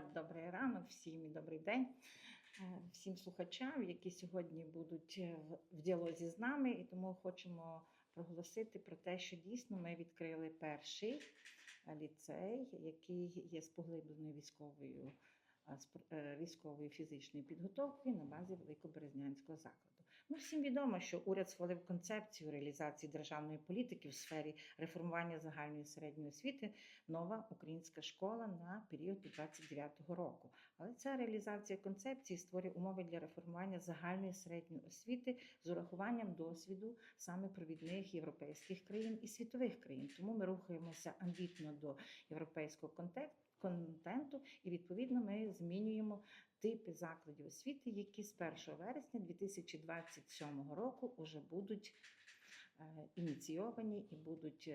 Добрий ранок всім і добрий день е, всім слухачам, які сьогодні будуть е, в- діалозі з нами. І тому хочемо проголосити про те, що дійсно ми відкрили перший е, ліцей, який є з поглибленою військовою. Військової фізичної підготовки на базі Великоберезнянського закладу. Ну, всім відомо, що уряд схвалив концепцію реалізації державної політики в сфері реформування загальної середньої освіти нова українська школа на період до 29-го року. Але ця реалізація концепції створює умови для реформування загальної середньої освіти з урахуванням досвіду саме провідних європейських країн і світових країн. Тому ми рухаємося амбітно до європейського контексту. Контенту і відповідно ми змінюємо типи закладів освіти, які з 1 вересня 2027 року вже будуть е, ініційовані і будуть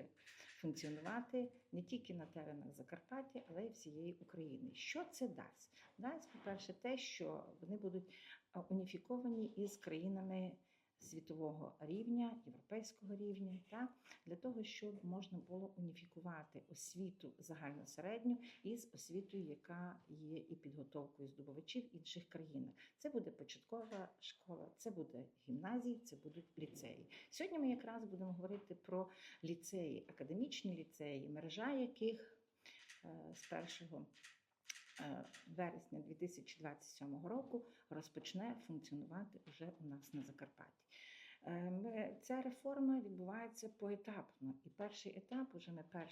функціонувати не тільки на теренах Закарпаття, але й всієї України. Що це дасть? Дасть, по-перше, те, що вони будуть е, уніфіковані із країнами світового рівня, європейського рівня, так? для того, щоб можна було уніфікувати освіту загальносередню із освітою, яка є і підготовкою здобувачів інших країн. Це буде початкова школа, це буде гімназії, це будуть ліцеї. Сьогодні ми якраз будемо говорити про ліцеї, академічні ліцеї, мережа яких е, з 1 е, вересня 2027 року розпочне функціонувати вже у нас на Закарпатті. Е, Ця реформа відбувається поетапно. І перший етап уже ми 1,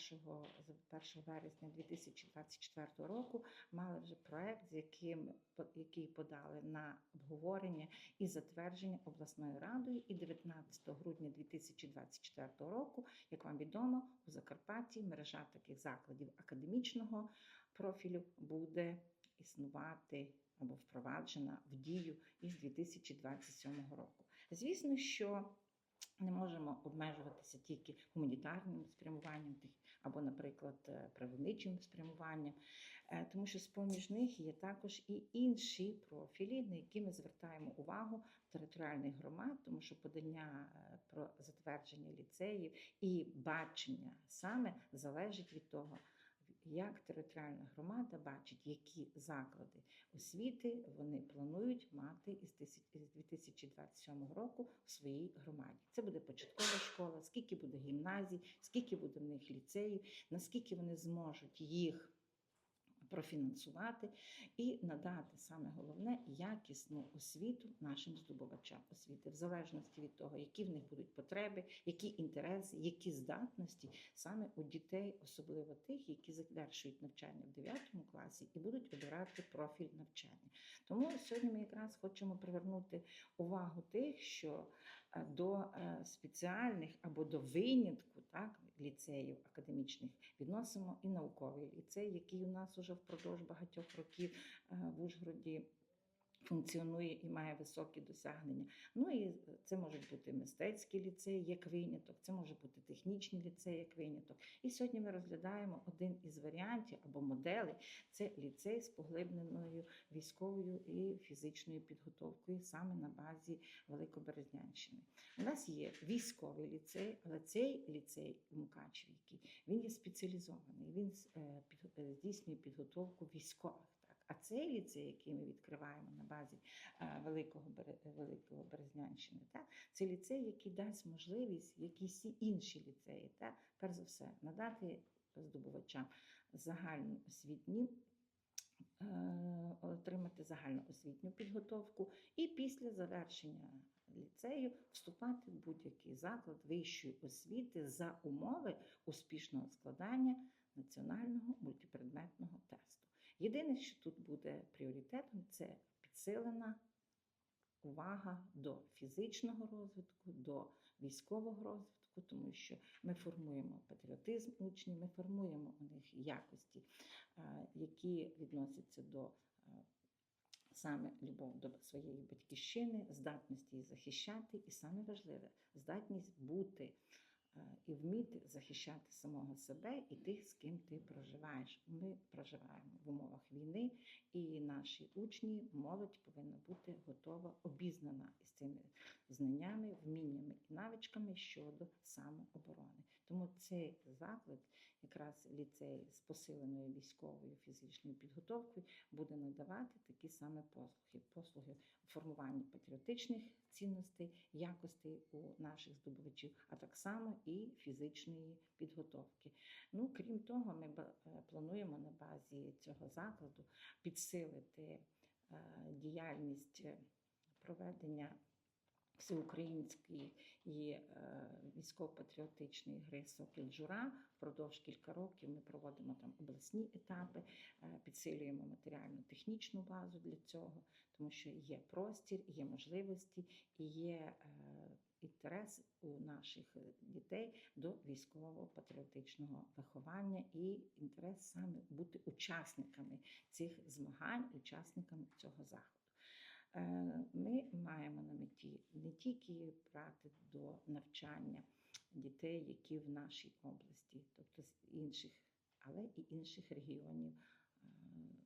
з 1 вересня 2024 року мали вже проект, з яким який подали на обговорення і затвердження обласною радою. І 19 грудня 2024 року, як вам відомо, у Закарпатті мережа таких закладів академічного профілю буде існувати або впроваджена в дію із 2027 року. Звісно, що не можемо обмежуватися тільки гуманітарним спрямуванням або, наприклад, е, природничим спрямуванням, е, тому що з-поміж них є також і інші профілі, на які ми звертаємо увагу територіальних громад, тому що подання е, про затвердження ліцеїв і бачення саме залежить від того. Як територіальна громада бачить, які заклади освіти вони планують мати із тисяч- із 2027 року в своїй громаді. Це буде початкова школа, скільки буде гімназій, скільки буде в них ліцеїв, наскільки вони зможуть їх профінансувати і надати саме головне якісну освіту нашим здобувачам освіти, в залежності від того, які в них будуть потреби, які інтереси, які здатності саме у дітей, особливо тих, які завершують навчання в 9 класі і будуть обирати профіль навчання. Тому сьогодні ми якраз хочемо привернути увагу тих, що е, до е, спеціальних або до винятку так, ліцеїв академічних відносимо і науковий ліцей, який у нас уже впродовж багатьох років е, в Ужгороді. Функціонує і має високі досягнення. Ну і це може бути мистецький ліцей як виняток, це може бути технічний ліцей як виняток. І сьогодні ми розглядаємо один із варіантів або моделей це ліцей з поглибленою військовою і фізичною підготовкою саме на базі Великоберезнянщини. У нас є військовий ліцей, але цей ліцей у Мукачеві, він є спеціалізований, він е, е, здійснює підготовку військових. А цей ліцей, який ми відкриваємо на базі Великого, Великого Березнянщини, так, це ліцей, який дасть можливість, як і всі інші ліцеї, так, перш за все, надати здобувачам загальноосвітні е, отримати загальноосвітню підготовку і після завершення ліцею вступати в будь-який заклад вищої освіти за умови успішного складання національного мультипредметного тесту. Єдине, що тут буде пріоритетом, це підсилена увага до фізичного розвитку, до військового розвитку, тому що ми формуємо патріотизм учнів, ми формуємо у них якості, е, які відносяться до е, саме любов до своєї батьківщини, здатності її захищати, і саме важливе здатність бути і вміти захищати самого себе і тих, з ким ти проживаєш. Ми проживаємо в умовах війни, і наші учні, молодь повинна бути готова, обізнана із цими знаннями, вміннями і навичками щодо самооборони. Тому цей заклад якраз ліцей з посиленою військовою фізичною підготовкою буде надавати такі саме послуги, послуги формування патріотичних цінностей, якостей у наших здобувачів, а так само і фізичної підготовки. Ну, крім того, ми е, плануємо на базі цього закладу підсилити е, діяльність е, проведення всеукраїнської і е, військово-патріотичної гри Сокіл Джура. Впродовж кілька років ми проводимо там обласні етапи, е, підсилюємо матеріально-технічну базу для цього, тому що є простір, є можливості і є е, інтерес у наших дітей до військово-патріотичного виховання і інтерес саме бути учасниками цих змагань, учасниками цього заходу. Е, Ми маємо на меті не тільки брати до навчання дітей, які в нашій області, тобто з інших, але і інших регіонів е,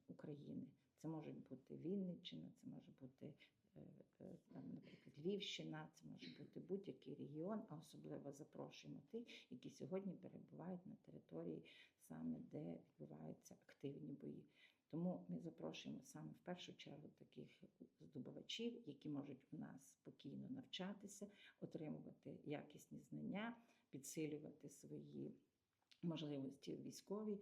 України. Це може бути Вінниччина, це може бути е, там, наприклад, Львівщина, це може бути будь-який регіон, а особливо запрошуємо тих, які сьогодні перебувають на території саме де відбуваються активні бої. Тому ми запрошуємо саме в першу чергу таких здобувачів, які можуть у нас спокійно навчатися, отримувати якісні знання, підсилювати свої можливості в військовому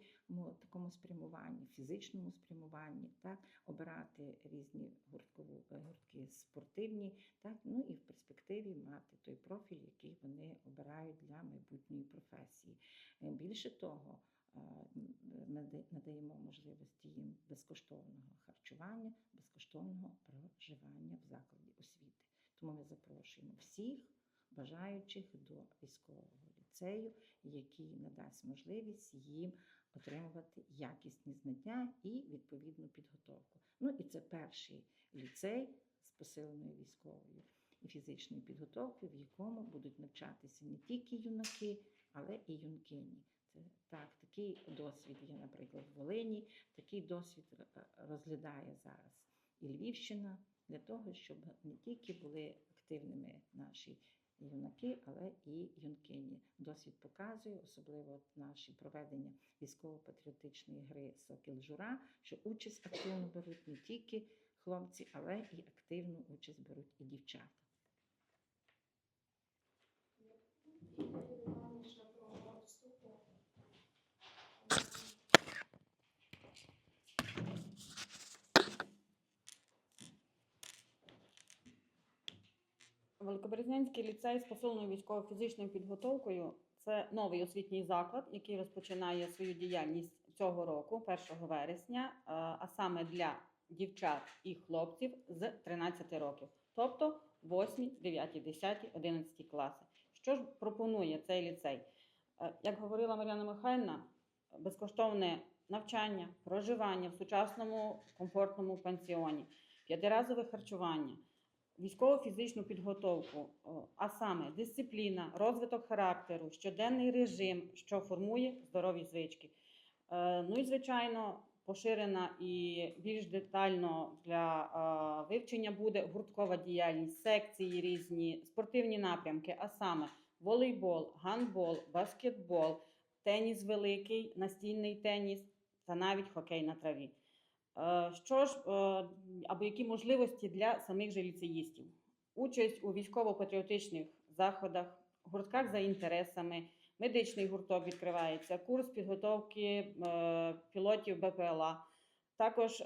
такому спрямуванні, фізичному спрямуванні, так, обирати різні гурткову, е, гуртки спортивні, так, ну і в перспективі мати той профіль, який вони обирають для майбутньої професії. Е, Більше того, е, ми надаємо можливості їм безкоштовного харчування, безкоштовного проживання в закладі освіти. Тому ми запрошуємо всіх бажаючих до військового ліцею, який надасть можливість їм отримувати якісні знання і відповідну підготовку. Ну і це перший ліцей з посиленою військовою і фізичною підготовкою, в якому будуть навчатися не тільки юнаки, але і юнкині. Це так, такий досвід є, наприклад, в Волині. Такий досвід е, розглядає зараз і Львівщина для того, щоб не тільки були активними наші юнаки, але і юнкині. Досвід показує, особливо наші проведення військово-патріотичної гри Сокіл Жура, що участь активно беруть не тільки хлопці, але і активну участь беруть і дівчата. Великоберезнянський ліцей з посиленою військово-фізичною підготовкою це новий освітній заклад, який розпочинає свою діяльність цього року, 1 вересня, е, а саме для дівчат і хлопців з 13 років, тобто 8, 9, 10, 11 класи. Що ж пропонує цей ліцей? Е, Як говорила Мар'яна Михайлівна, безкоштовне навчання, проживання в сучасному комфортному пансіоні, п'ятиразове харчування військово-фізичну підготовку, а саме дисципліна, розвиток характеру, щоденний режим, що формує здорові звички. Е, Ну і звичайно, поширена і більш детально для е, вивчення буде гурткова діяльність, секції різні, спортивні напрямки, а саме волейбол, гандбол, баскетбол, теніс великий, настільний теніс та навіть хокей на траві. Е, Що ж, е, або які можливості для самих же ліцеїстів? Участь у військово-патріотичних заходах, гуртках за інтересами, медичний гурток відкривається, курс підготовки е, пілотів БПЛА. Також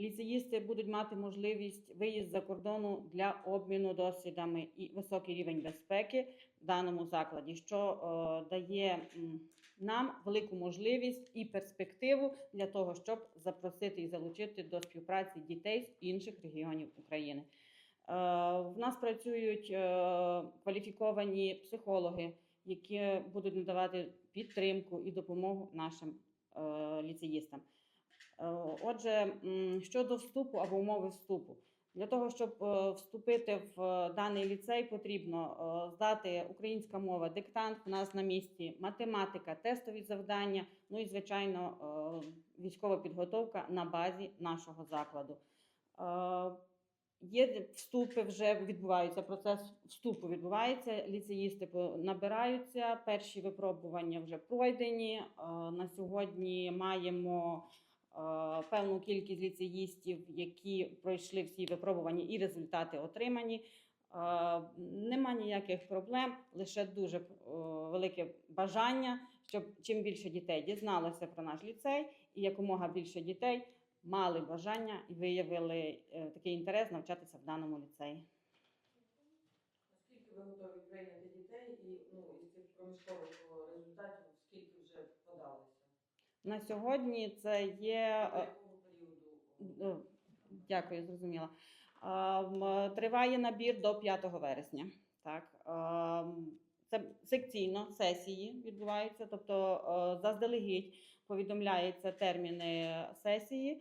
ліцеїсти будуть мати можливість виїзд за кордону для обміну досвідами і високий рівень безпеки даному закладі, що е, дає нам велику можливість і перспективу для того, щоб запросити і залучити до співпраці дітей з інших регіонів України. Е, В нас працюють е, кваліфіковані психологи, які будуть надавати підтримку і допомогу нашим ліцеїстам. Отже, щодо вступу або умови вступу, для того, щоб е, вступити в е, даний ліцей, потрібно е, здати українська мова, диктант в нас на місці, математика, тестові завдання, ну і звичайно військова підготовка на базі нашого закладу. Є вступи, вже відбуваються. Процес вступу відбувається. Ліцеїсти набираються. Перші випробування вже пройдені. На сьогодні маємо певну кількість ліцеїстів, які пройшли всі випробування і результати отримані. Е, Нема ніяких проблем, лише дуже е, велике бажання, щоб чим більше дітей дізналося про наш ліцей, і якомога більше дітей мали бажання і виявили е, такий інтерес навчатися в даному ліцеї. Наскільки ви готові прийняти дітей і ну, із цих проміжкових результатів? На сьогодні це є е, е, дякую, зрозуміла. Триває набір до 5 вересня. Так це секційно сесії відбуваються, тобто е, заздалегідь повідомляються терміни сесії.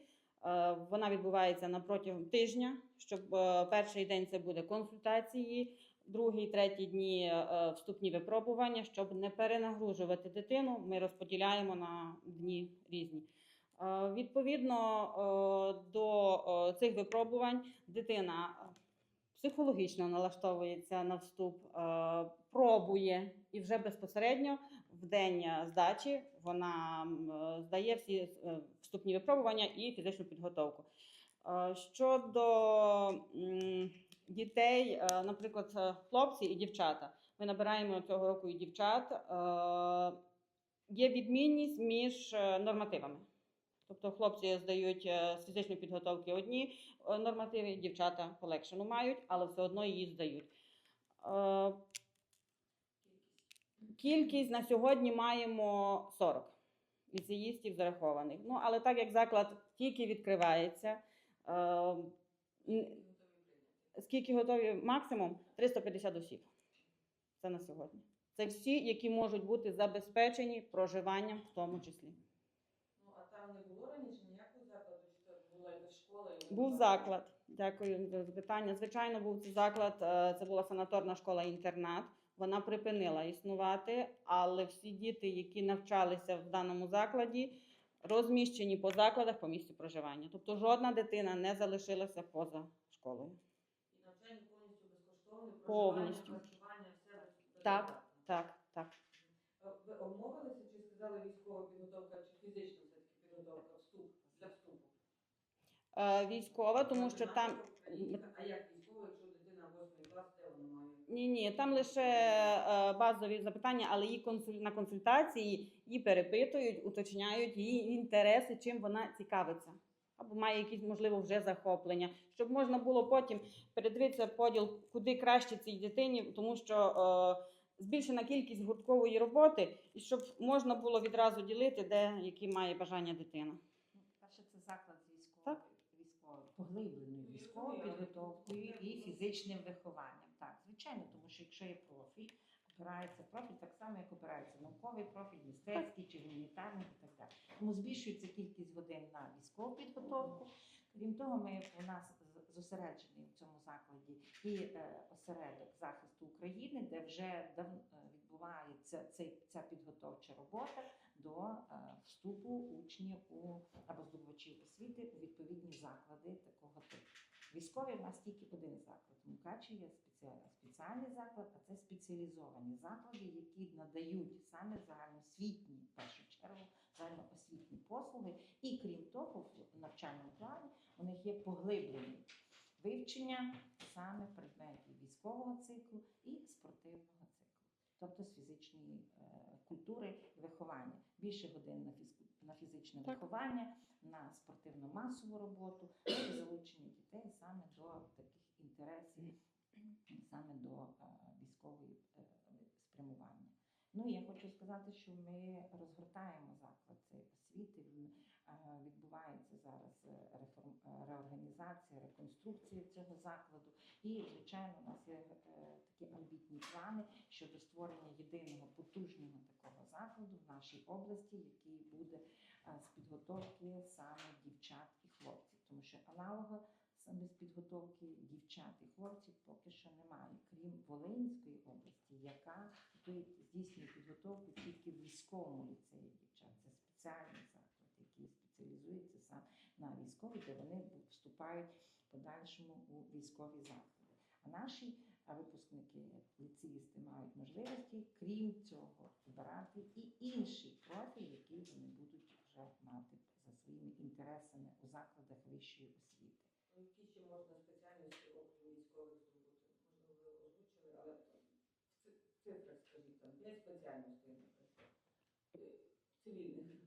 Е, Вона відбувається на протягом тижня, щоб е, перший день це буде консультації, другий, третій дні е, вступні випробування. Щоб не перенагружувати дитину, ми розподіляємо на дні різні. Е, Відповідно е, до е, цих випробувань дитина е, психологічно налаштовується на вступ, е, пробує і вже безпосередньо в день е, здачі вона е, здає всі е, вступні випробування і фізичну підготовку. Е, Щодо дітей, е, наприклад, е, хлопці і дівчата, ми набираємо цього року і дівчат. е, Є відмінність між нормативами. Тобто хлопці здають з фізичної підготовки одні нормативи, дівчата полегшену мають, але все одно її здають. Кількість на сьогодні маємо 40 ліцеїстів зарахованих. Ну, але так як заклад тільки відкривається, Скільки готові максимум? 350 осіб. Це на сьогодні. Це всі, які можуть бути забезпечені проживанням в тому числі. Ну, а там не було раніше ніякого закладу, чи це була школа? і Був заклад. Дякую за запитання. Звичайно, був заклад. е, Це була санаторна школа-інтернат. Вона припинила існувати, але всі діти, які навчалися в даному закладі, розміщені по закладах по місці проживання. Тобто жодна дитина не залишилася поза школою. І навчання повністю безкоштовне, Повністю. Так. Так, так. Ви обмовилися чи сказали військова підготовка чи фізична все-таки підготовка, вступ для вступу? Е, Військова, тому що там А як військова, якщо дитина 8 клас, де вона має? Ні, ні, там лише е, базові запитання, але її консуль... на консультації її перепитують, уточняють її інтереси, чим вона цікавиться. Має якісь, можливо, вже захоплення, щоб можна було потім передивитися поділ, куди краще цій дитині, тому що е, збільшена кількість гурткової роботи, і щоб можна було відразу ділити, де які має бажання дитина. Ну, Перше, це заклад Так. військовою поглибленою Ну, військовою підготовкою і фізичним вихованням. Так, звичайно, тому що якщо є профіль, обирається профіль так само, як обирається науковий профіль, мистецький чи гуманітарний і так далі. Тому збільшується кількість годин на військову підготовку. Крім того, ми у нас зосереджений в цьому закладі і е, осередок захисту України, де вже давно е, відбувається цей, ця підготовча робота до е, вступу учнів у або здобувачів освіти у відповідні заклади такого типу. Військові в нас тільки один заклад. В Мукачі є спеціальний, спеціальний заклад, а це спеціалізовані заклади, які надають саме загальноосвітні, в першу чергу, загальноосвітні послуги. І крім того, в навчальному плані у них є поглиблені вивчення саме предметів військового циклу і спортивного циклу, тобто з фізичної е, культури і виховання. Більше годин на, фізку, на фізичне Так. виховання, на спортивну масову роботу ну, і залучення дітей саме до таких інтересів, саме до е, військової е, спрямування. Ну і я хочу сказати, що ми розгортаємо заклад цієї освіти. Е, відбувається зараз е, реформ, е, реорганізація, реконструкція цього закладу. І, звичайно, у нас є такі амбітні плани щодо створення єдиного потужного такого закладу в нашій області, який буде з підготовки саме дівчат і хлопців, тому що аналога саме з підготовки дівчат і хлопців поки що немає, крім Волинської області, яка здійснює підготовку тільки військовому ліцеї дівчат. Це спеціальний заклад, військовій, де вони вступають подальшому у військові заклади. А наші випускники, ліцеїсти мають можливості, крім цього, обирати і інші профілі, які вони будуть вже мати за своїми інтересами у закладах вищої освіти. Ну, Які ще можна спеціальності окрім військових здобути? Можливо, ви озвучили, але в ци- цифрах скажіть там, не спеціальності, наприклад, цивільних.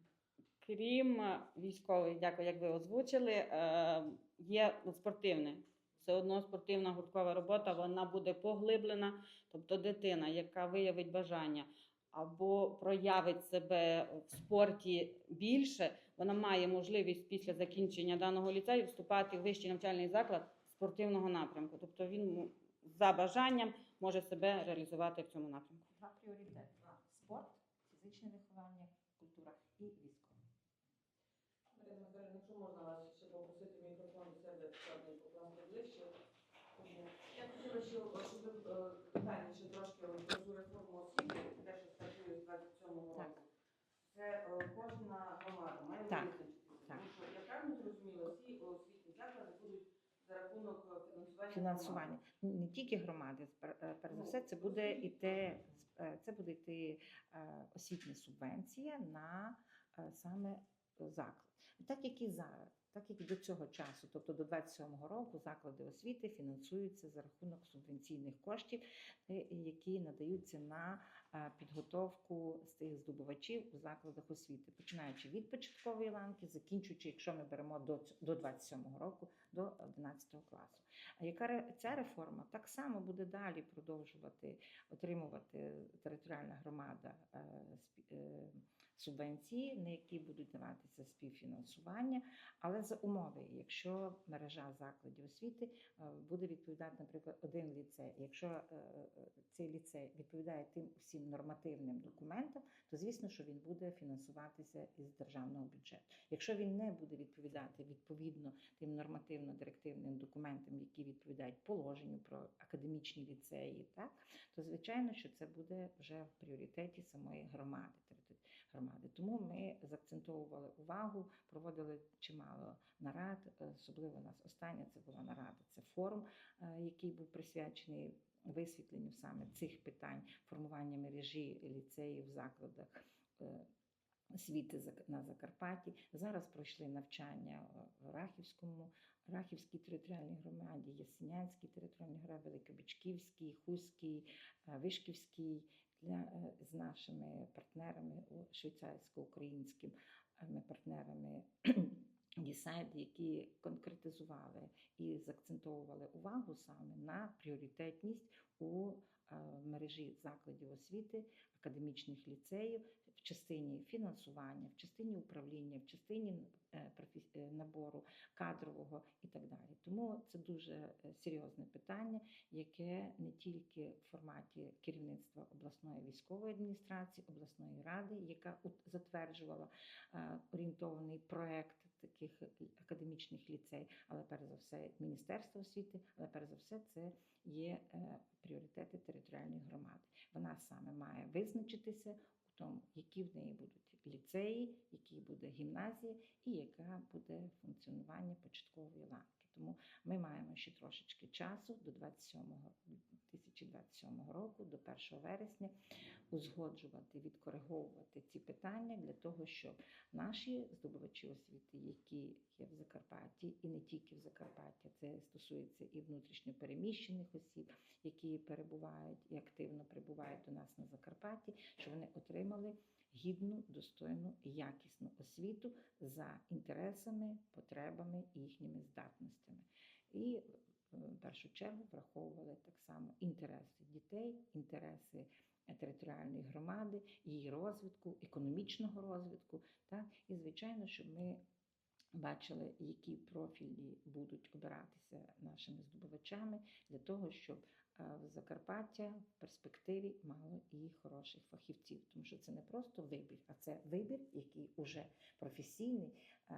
Крім е, військових, дякую, як ви озвучили, е, є спортивне. Все одно спортивна гурткова робота вона буде поглиблена. Тобто дитина, яка виявить бажання або проявить себе в спорті більше, вона має можливість після закінчення даного ліцею вступати в вищий навчальний заклад спортивного напрямку. Тобто він за бажанням може себе реалізувати в цьому напрямку. Два пріоритети: спорт, фізичне виховання, культура і військове. Марина Михайлівна, якщо можна вас ще попросити мікрофон до себе складно покласти ближче. Тому Я хотіла ще, о, щоб ви е, детальніше трошки от про цю реформу освіти, те, що стартує з 27-го року. Це е, кожна громада має визначитися. Тому що я правильно зрозуміла, всі освітні заклади будуть за рахунок е, фінансування. Фінансування не тільки громади, пер- перш за все, це буде іти, е, це буде йти освітня субвенція на саме заклад. Так як і зараз, так як і до цього часу, тобто до 27-го року, заклади освіти фінансуються за рахунок субвенційних коштів, е, які надаються на е, підготовку з тих здобувачів у закладах освіти, починаючи від початкової ланки, закінчуючи, якщо ми беремо до, до 27-го року, до 11 класу. А яка ця реформа так само буде далі продовжувати отримувати територіальна громада е, субвенції, на які будуть даватися співфінансування, але за умови, якщо мережа закладів освіти е, буде відповідати, наприклад, один ліцей. Якщо е, е, цей ліцей відповідає тим усім нормативним документам, то звісно, що він буде фінансуватися із державного бюджету. Якщо він не буде відповідати відповідно тим нормативно-директивним документам, які відповідають положенню про академічні ліцеї, так то звичайно, що це буде вже в пріоритеті самої громади. Громади. Тому ми заакцентовували увагу, проводили чимало нарад. е, Особливо у нас остання це була нарада. Це форум, е, який був присвячений висвітленню саме цих питань формування мережі ліцеїв закладах. е, Освіти на Закарпатті зараз пройшли навчання в Рахівському, Рахівській територіальній громаді, Ясенянській територіальній громаді, Великобичківській, Хуській, Вишківській для е, з нашими партнерами швейцарсько-українськими партнерами Дісайд, які конкретизували і заакцентовували увагу саме на пріоритетність у е, мережі закладів освіти, академічних ліцеїв в частині фінансування, в частині управління, в частині е, е, набору кадрового і так далі. Тому це дуже серйозне питання, яке не тільки в форматі керівництва обласної військової адміністрації, обласної ради, яка затверджувала орієнтований проект таких академічних ліцей, але перш за все Міністерство освіти, але перш за все це є е, пріоритети територіальної громади. Вона саме має визначитися у тому, які в неї будуть ліцеї, які буде гімназія і яка буде функціонування початкової ланки. Тому ми маємо ще трошечки часу до 27 2027 року, до 1 вересня, узгоджувати, відкориговувати ці питання для того, щоб наші здобувачі освіти, які є в Закарпатті, і не тільки в Закарпатті, це стосується і внутрішньо переміщених осіб, які перебувають і активно прибувають до нас на Закарпатті, щоб вони отримали гідну, достойну і якісну освіту за інтересами, потребами і їхніми здатностями. І в першу чергу враховували так само інтереси дітей, інтереси е, територіальної громади, її розвитку, економічного розвитку. Так? І, звичайно, щоб ми бачили, які профілі будуть обиратися нашими здобувачами для того, щоб е, в Закарпаття в перспективі мало і хороших фахівців, тому що це не просто вибір, а це вибір, який уже професійний е,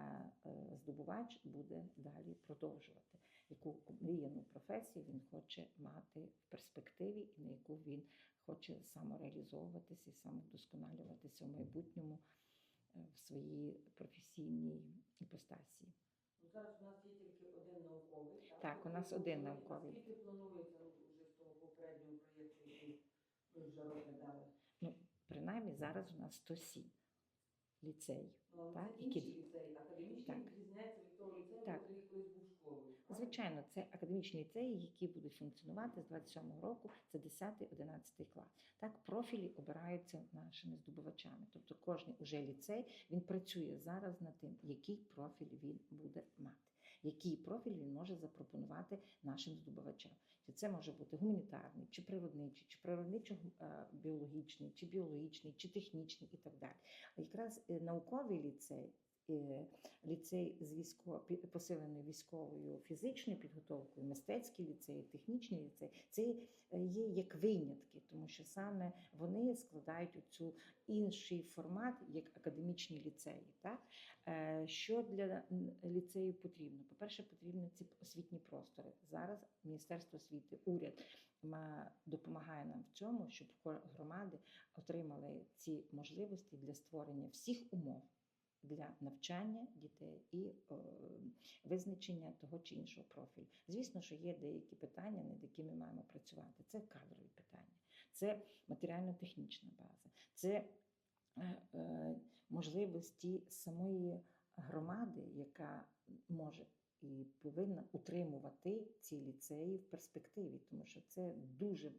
е, здобувач буде далі продовжувати, яку мріяну професію він хоче мати в перспективі, і на яку він хоче самореалізовуватися і самовдосконалюватися в майбутньому е, в своїй професійній іпостасі. Ну, Зараз у нас є тільки один науковий, так? Так, у нас один науковий. Скільки планується ну, вже з того попереднього проєкту, який ви вже розглядали? Принаймні зараз у нас 107 ліцеїв. Ну, Так, це інший ліцей, академічний відрізняється від того ліцею, який колись був школою. Звичайно, це академічні ліцеї, які будуть функціонувати з 27-го року. Це 10-11 клас. Так, профілі обираються нашими здобувачами. Тобто кожен уже ліцей він працює зараз над тим, який профіль він буде мати, який профіль він може запропонувати нашим здобувачам. Чи це може бути гуманітарний, чи природничий, чи природничо-біологічний, чи біологічний, чи технічний і так далі. А якраз е, науковий ліцей. Е, Ліцей з військо посиленою військовою фізичною підготовкою, мистецький ліцей, технічний ліцей це е, є як винятки, тому що саме вони складають цю інший формат, як академічні ліцеї. Так? Е, Що для ліцею потрібно? По-перше, потрібні ці освітні простори. Зараз Міністерство освіти, уряд ма- допомагає нам в цьому, щоб громади отримали ці можливості для створення всіх умов для навчання дітей і е, визначення того чи іншого профілю. Звісно, що є деякі питання, над якими маємо працювати. Це кадрові питання, це матеріально-технічна база, це е, е, можливості самої громади, яка може і повинна утримувати ці ліцеї в перспективі, тому що це дуже е,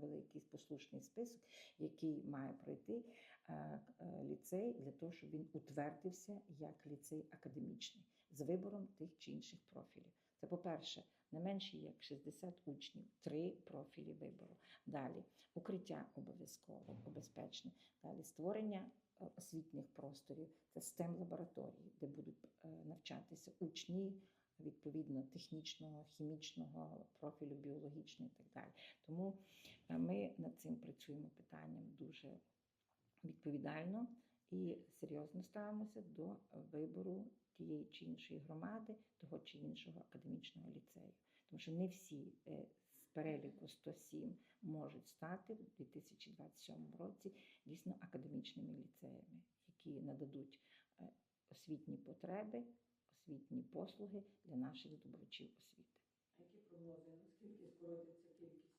великий послушний список, який має пройти е, е, ліцей для того, щоб він утвердився як ліцей академічний з вибором тих чи інших профілів. Це, по-перше, не менше як 60 учнів, три профілі вибору. Далі укриття обов'язково обезпечне. Далі створення освітніх просторів, це STEM лабораторії, де будуть навчатися учні відповідно технічного, хімічного профілю, біологічного і так далі. Тому е, ми над цим працюємо питанням дуже відповідально і серйозно ставимося до вибору тієї чи іншої громади, того чи іншого академічного ліцею. Тому що не всі е, з переліку 107 можуть стати в 2027 році дійсно академічними ліцеями, які нададуть е, освітні потреби, освітні послуги для наших здобувачів освіти. А які прогнози? Наскільки скоротиться кількість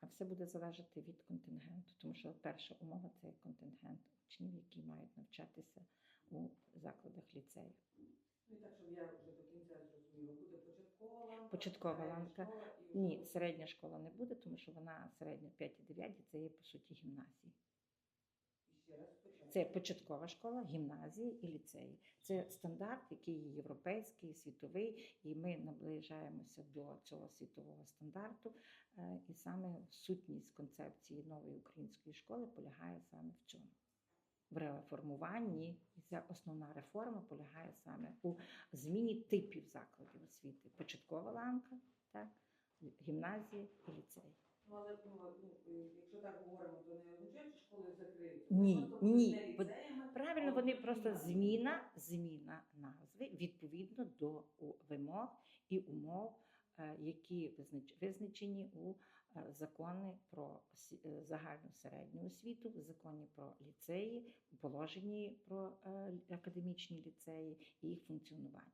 А все буде залежати від контингенту, тому що перша умова це контингент учнів, які мають навчатися у закладах ліцею. Ну і так, щоб я вже до кінця зрозуміла, буде початкова ланка, Початкова ланка. школа і Ні, середня школа не буде, тому що вона середня 5 і 9, це є по суті гімназії. ще раз. Це початкова школа, гімназії і ліцеї. Це стандарт, який є європейський, світовий, і ми наближаємося до цього світового стандарту. Е, І саме сутність концепції нової української школи полягає саме в цьому. В реформуванні і ця основна реформа полягає саме у зміні типів закладів освіти. Початкова ланка, так, гімназії і ліцеї. Ну, але ну, ну, якщо так говоримо, то не означає, що школи закриються. Ні, ні, не бо- ліцеями, Правильно, а вони просто зміна, зміна назви відповідно до у- вимог і умов, е, які визнач- визначені у е, законі про осі- е, загальну середню освіту, в законі про ліцеї, у положенні про е, академічні ліцеї і їх функціонування.